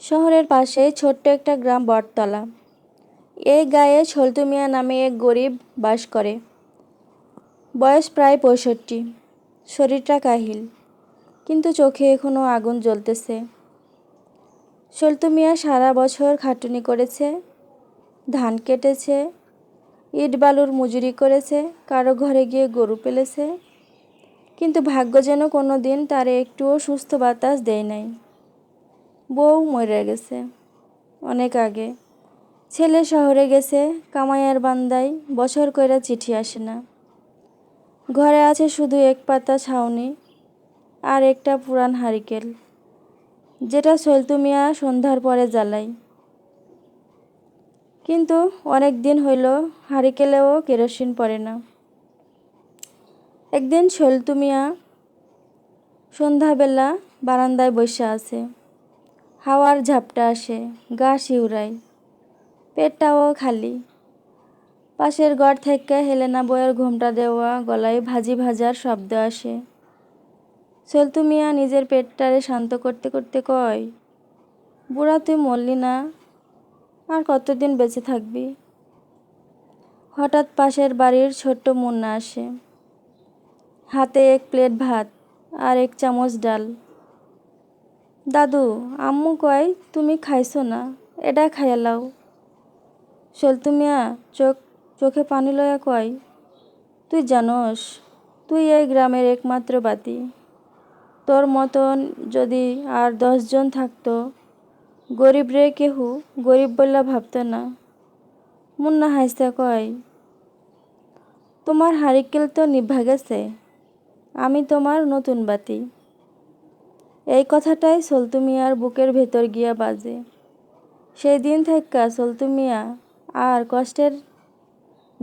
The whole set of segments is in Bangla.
শহরের পাশে ছোট্ট একটা গ্রাম বটতলা। এই গায়ে ছলতু মিয়া নামে এক গরিব বাস করে। বয়স প্রায় পঁয়ষট্টি। শরীরটা কাহিল, কিন্তু চোখে এখনও আগুন জ্বলতেছে। সল্টু মিয়া সারা বছর খাটুনি করেছে, ধান কেটেছে, ইট বালুর মজুরি করেছে, কারও ঘরে গিয়ে গরু পেলেছে, কিন্তু ভাগ্য যেন কোনো দিন তারে একটুও সুস্থ বাতাস দেয় নাই। বউ মরে গেছে, অনেক আগে। ছেলে শহরে গেছে, কামাইয়ার বান্দায় বছর কইরা চিঠি আসে না। ঘরে আছে শুধু এক পাতা ছাউনি আর একটা পুরান হারিকেল, যেটা সলতু মিয়া সন্ধ্যার পরে জ্বালাই। কিন্তু অনেক দিন হইল, হারিকেলেও কেরোসিন পড়ে না। একদিন সলতু মিয়া সন্ধ্যাবেলা বারান্দায় বসে আছে। হাওয়ার ঝাপটা আসে, গা শিউরায়। পেটটাও খালি। পাশের ঘর থেকে হেলেনা বইয়ের ঘুমটা দেওয়া গলায় ভাজি ভাজার শব্দ আসে। সলতু মিয়া নিজের পেটটারে শান্ত করতে করতে কয়, বুড়া, তুই মরলি না? আর কতদিন বেঁচে থাকবি? হঠাৎ পাশের বাড়ির ছোট্ট মুন্না আসে। হাতে এক প্লেট ভাত আর এক চামচ ডাল। দাদু, আম্মু কয়, তুমি খাইছো না, এটা খাইয়া লাও। সলতু মিয়া চোখ, চোখে পানি লয়া কয়, তুই জানস, তুই এই গ্রামের একমাত্র বাতি। তোর মতন যদি আর দশজন থাকতো, গরিব রে কেহু গরিব বললা ভাবতো না। মুন্না হাসতে কয়, তোমার হারিকেল তো নিভা গেছে, আমি তোমার নতুন বাতি। এই কথাটাই সলতু মিয়ার বুকের ভেতর গিয়া বাজে। সেই দিন থেকে সলতু মিয়া আর কষ্টের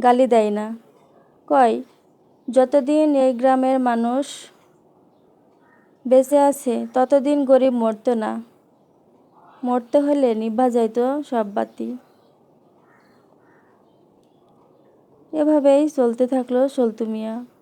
গালি দেয় না। কয়, যতদিন এই গ্রামের মানুষ বেঁচে আছে, ততদিন গরিব মরতো না। মরতে হলে নিভা যাইতো সব বাতি। এভাবেই চলতে থাকল সলতু মিয়া।